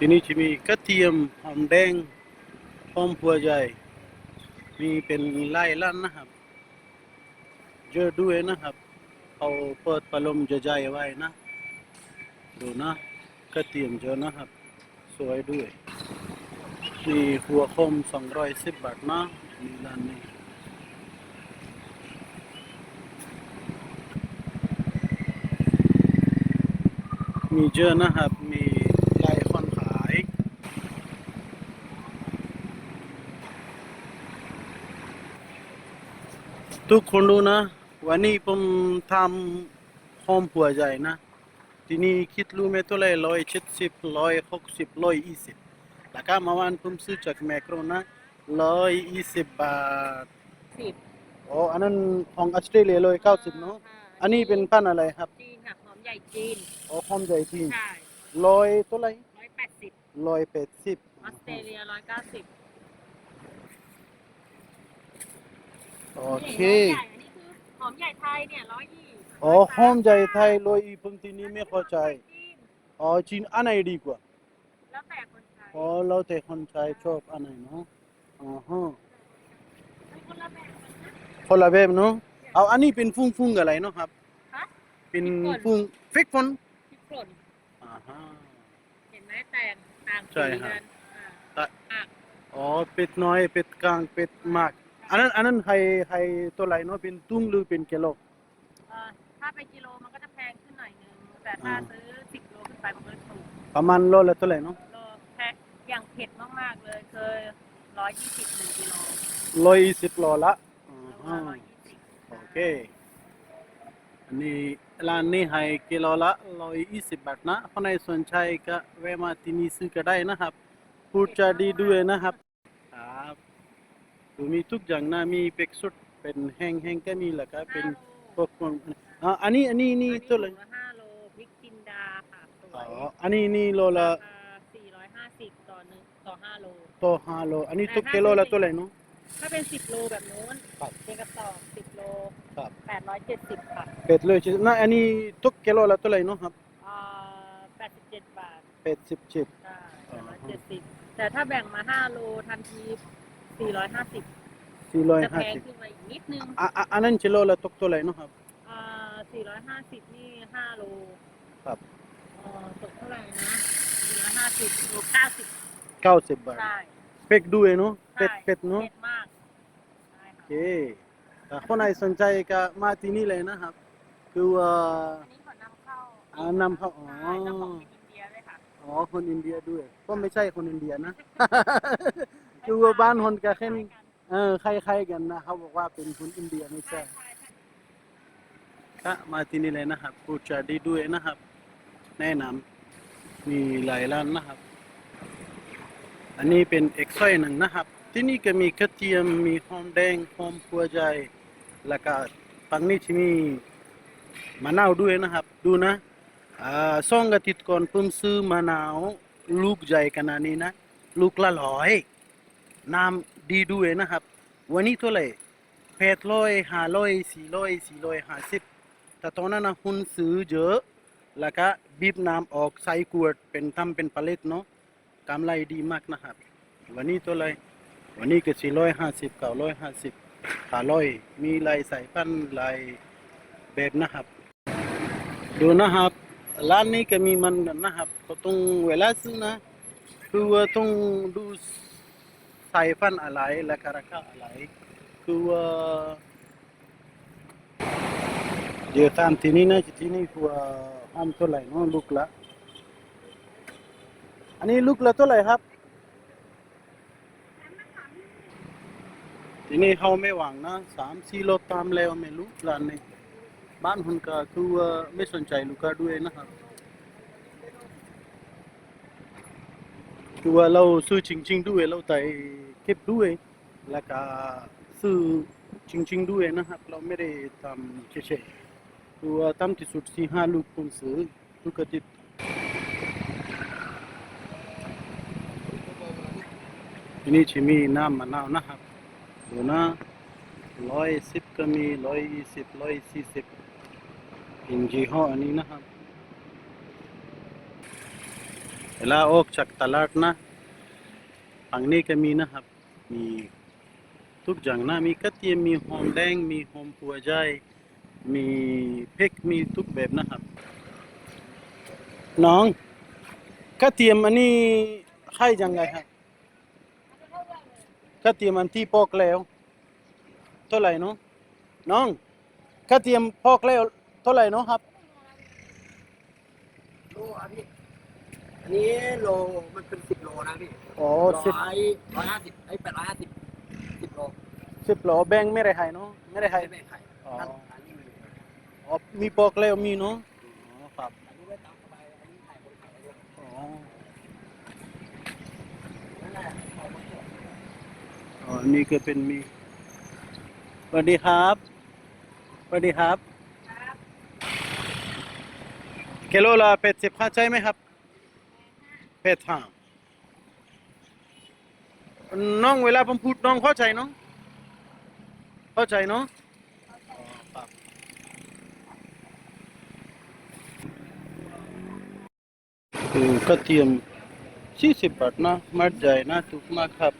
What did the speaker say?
ที่นี่จะมีกระเทียมหอมแดงหอมหัวใจมีเป็นไล่ลั่นนะครับเยอด้วยนะครับ เอาเปิดพัดลมจะใจไว้นะ ดูนะกระเทียมเยอนะครับ สวยด้วยมีหัวคม210บบาทนะมีร้านนี้มีเยอนะครับ มีหลายคนขาย ทุกคนรู้นะ วันนี้ผมทำหอมหัวใจนะ ที่นี่คิดรู้ไหมตัวเลยร้อยเจ็ดสิบร้อยหกสิบร้อยยี่สิบแล้วก็เมื่อวานผมซื้อจากแมคโครนะร้อยยี่สิบบาทสิบอ๋ออันนั้นของออสเตรเลียเลยเก้าสิบเนาะอันนี้เป็นพันธุ์อะไรครับจีนค่ะหอมใหญ่จีนอ๋อหอมใหญ่ที่ใช่ร้อยตัวไรร้อยแปดสิบร้อยแปดสิบออสเตรเลียร้อยเก้าสิบ โอเคอันนี้คือหอมใหญ่ไทยเนี่ยร้อยยี่อ๋อหอมใหญ่ไทยร้อยอีผมที่นี่ไม่เข้าใจจีนอ๋อจีนอันไหนดีกว่า แล้วแต่คนใช้อ๋อเราแต่คนไทยชอบอันไหนเนาะ อ๋อฮะมันคนละแบบกันนะคนละแบบเนาะ เอาอันนี้เป็นฟุ้งฟุ้งๆอะไรเนาะครับฮะเป็นพริกป่นฟุ้งฟิกฟอนพริกป่นอ่าฮะเห็นไหมแต่งต่างใช่สีครับกันอ่าแต่อะอ๋อเป็ดน้อยเป็ดกลางเป็ดมาก อันนั้นอันนั้นไฮไฮตัวไหนเนาะเป็นตุ้งหรือเป็นกิโลเอ่อถ้าเป็นกิโลมันก็จะแพงขึ้นหน่อยนึง แต่ถ้าอ่าซื้อสิบโลขึ้นไปมันก็จะถูกประมาณโลละเท่าไหร่เนาะโลแพงอย่างเผ็ดมากๆเลยเคยร้อยยี่สิบหนึ่งกิโลร้อยสิบโลละอ่าโลฮะละร้อยยี่สิบโอเคอันนี้ร้านนี้ให้กิโลละร้อยยี่สิบบาทนะคนไหนสนใจก็แวะมาที่นี่ซื้อก็ได้นะครับพูดจาดีด้วยนะครับครับดู มีทุกอย่างนะมีเป็กสดเป็นแห้งแห้งๆก็มีแล้วก็เป็นพวกพวกอ่าอันนี้อันนี้นี่อันนี้เท่าไหร่ถุงละห้าโลพริกจินดาค่ะสวอ๋อยอันนี้นี่โลละสี่ร้อยห้าสิบต่อหนึ่งต่อห้าโลต่อห้าโลอันนี้ทุกกิโลละเท่าไหร่เนาะถ้าเป็นสิบโลแบบนู้นครับเป็นกระสอบสิบโลครับแปดร้อยเจ็ดสิบค่ะเป็ดเลยนะอันนี้ทุกกิโลละเท่าไหร่เนาะครับอ่าแปดสิบเจ็ดบาทเป็ดสิบเจ็ดได้อ๋แปอดร้อยเจ็ดสิบแต่ถ้าแบ่งมาห้าโลทันที สี่ร้อยห้าสิบสี่ร้อยจะห้าแพงสิบขึ้นมาอีกนิดนึงอะอะอันนั้นกิโลละตกเท่าไหร่เนาะครับ อ่าสี่ร้อยห้าสิบนี่ห้าโลครับ เอ่อตกเท่าไหร่นะสี่ร้อยห้าสิบโลเก้าสิบเก้าสิบบาท ใช่ เป็ดด้วยเนาะ เป็ด ใช่เป็ดเนาะเผ็ดมากใช่โอค่ะเคถ้าคนไหนสนใจก็มาที่นี่เลยนะครับ คือว่า อันนี้ขอนำเข้าอ่านำเข้าอ๋อ ใช่เจ้าของเป็นอินเดียเลยค่ะ อ๋อ คนอินเดียด้วย ก็ไม่ใช่คนอินเดียนะ คือว่าบ้านคนก็แค่นเออคล้ายๆกันนะเขาบอกว่าเป็นคนอินเดียไม่ใช่ก็มาที่นี่เลยนะครับพูดจาดีด้วยนะครับ แนะนำมีหลายร้านนะครับ อันนี้เป็นเอกซอยหนึ่งนะครับ ที่นี่ก็มีกระเทียมมีหอมแดงหอมหัวใจแล้วก็ฝั่งนี้ที่มีมะนาวด้วยนะครับ ดูนะอ่าสองอาทิตย์ก่อนผมซื้อมะนาว ลูกใหญ่ขนาดนี้นะ ลูกละร้อย น้ำดีด้วยนะครับ วันนี้เท่าไหร่แปดร้อยห้าร้อยสี่ร้อยสี่ร้อยห้าสิบแต่ตอนนั้นนะหุ้นซื้อเยอะ แล้วก็บีบน้ำออกใส่ขวดเป็นทำเป็นผลิตเนาะกำไรดีมากนะครับ วันนี้ตัวอะไรวันนี้ก็สี่ร้อยห้าสิบเก้าร้อยห้าสิบห้าร้อยมีลายสายพันลายแบบนะครับ ดูนะครับร้านนี้ก็มีมันกันนะครับก็ต้องเวลาซื้อนะคือว่าต้องดู สายพันอะไรและก็ราคาอะไรคือว่าเดี๋ยวตามที่นี่นะที่นี่คือห้อมเท่าไหร่เนาะลูกละอันนี้ลูกละเท่าไหร่ครับทีนี้เขาไม่หวังนะสามสี่โลตามแล้วไม่รู้ร้านนี้บ้านคนก็คือไม่สนใจลูกค้าด้วยนะครับ คือว่าเราซื้อจริง ๆ ด้วยเราแต่เก็บด้วยแล้วก็ซื้อจริง ๆ ด้วยนะครับเราไม่ได้ทำเฉยๆคือว่าทำที่สุดสี่ห้าลูกคนซื้อทุกอาทิตย์ทีนี้จะมีน้ำมะนาวนะครับดูนะร้อยสิบก็มีร้อยยี่สิบร้อยสี่สิบอินจีห้ออันนี้นะครับ เวลาออกจากตลาดนะฝั่งนี้ก็มีนะครับ มีทุกอย่างนะมีกระเทียมมีหอมแดง มีหอมหัวใจ มีพริกมีทุกแบบนะครับ น้องกระเทียมอันนี้ให้ยังไงครับกระเทียมอันที่ปอกแล้วเท่าไหร่เนาะน้องกระเทียมปอกแล้วเท่าไหร่เนาะครับโลอะพี่ อันนี้โลมันเป็นสิบโลนะพี่อ๋อร้สิบอยร้อยห้าสิบไอ้แปดร้อยห้าสิบสิบโลสิบโลแบ่งไม่ได้ให้เนาะไม่ได้ให้ไม่ไข่อ๋อท่านอันนี้มีอ๋อมีปอกแล้วมีเนาะอ๋อครับอันนี้ไว้ตามสบายอันนี้ไข่คนไข่เลยอ๋อนั่นแหละเอาหมดเลยอ๋อนี่ก็เป็นมีสวัสดีครับสวัสดีครับกิโลละเป็ดสิบห้าใช่ไหมครับ เป็ดห้าน้องเวลาผมพูดน้องเข้าใจเนาะเข้าใจเนาะอ๋อครับคือกระเทียมสี่สิบบาทนะมัดใจนะทุกมาครับ